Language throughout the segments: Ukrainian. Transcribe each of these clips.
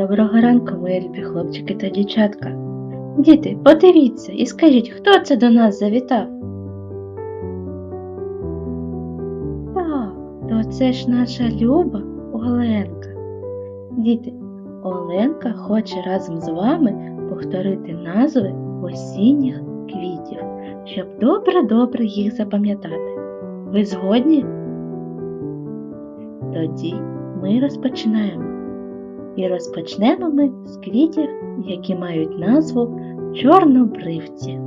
Доброго ранку, мої любі хлопчики та дівчатка. Діти, подивіться і скажіть, хто це до нас завітав? Так, то це ж наша Люба Оленка. Діти, Оленка хоче разом з вами повторити назви осінніх квітів, щоб добре-добре їх запам'ятати. Ви згодні? Тоді ми розпочинаємо. І розпочнемо ми з квітів, які мають назву чорнобривці.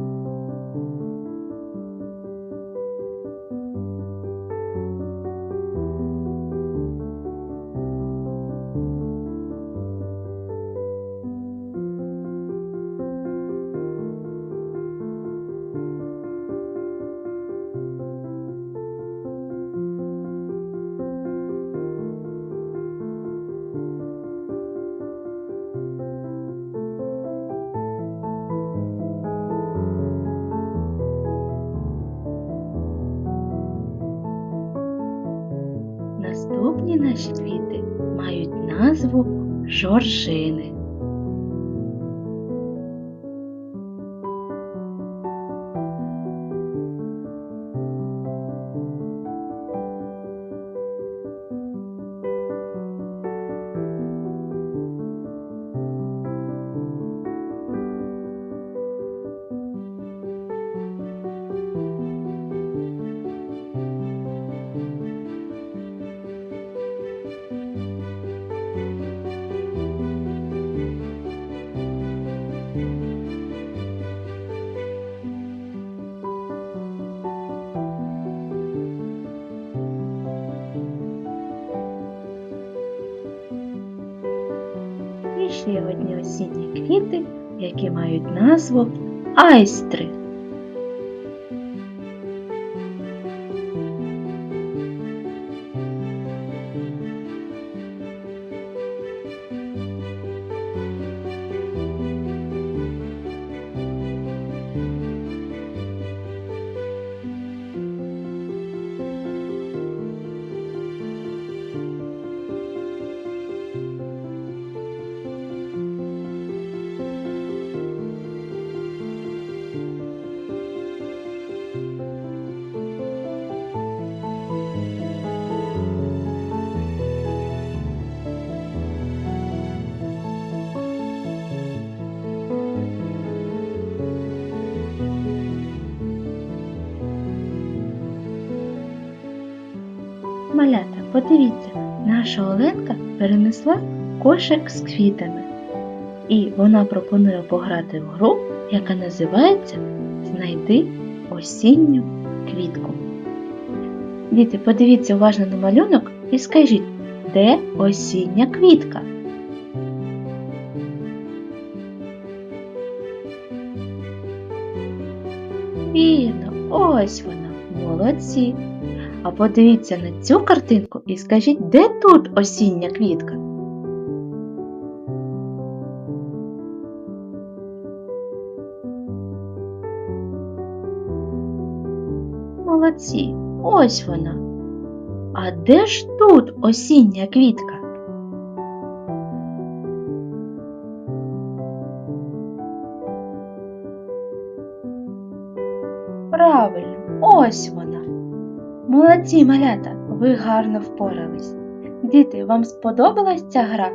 Наші квіти мають назву жоржини. Ще одні осінні квіти, які мають назву айстри. Малята, подивіться, наша Оленка перенесла кошик з квітами. І вона пропонує пограти в гру, яка називається Знайди осінню квітку. Діти, подивіться уважно на малюнок і скажіть, де осіння квітка? Вірно, ось вона, молодці. А подивіться на цю картинку і скажіть, де тут осіння квітка? Молодці, ось вона. А де ж тут осіння квітка? Правильно, ось вона. Молодці, малята, ви гарно впорались. Діти, вам сподобалась ця гра?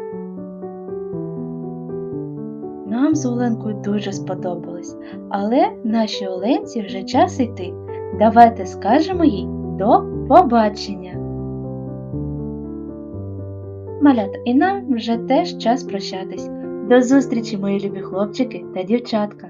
Нам з Оленкою дуже сподобалось, але нашій Оленці вже час йти. Давайте скажемо їй до побачення. Малята, і нам вже теж час прощатись. До зустрічі, мої любі хлопчики та дівчатка.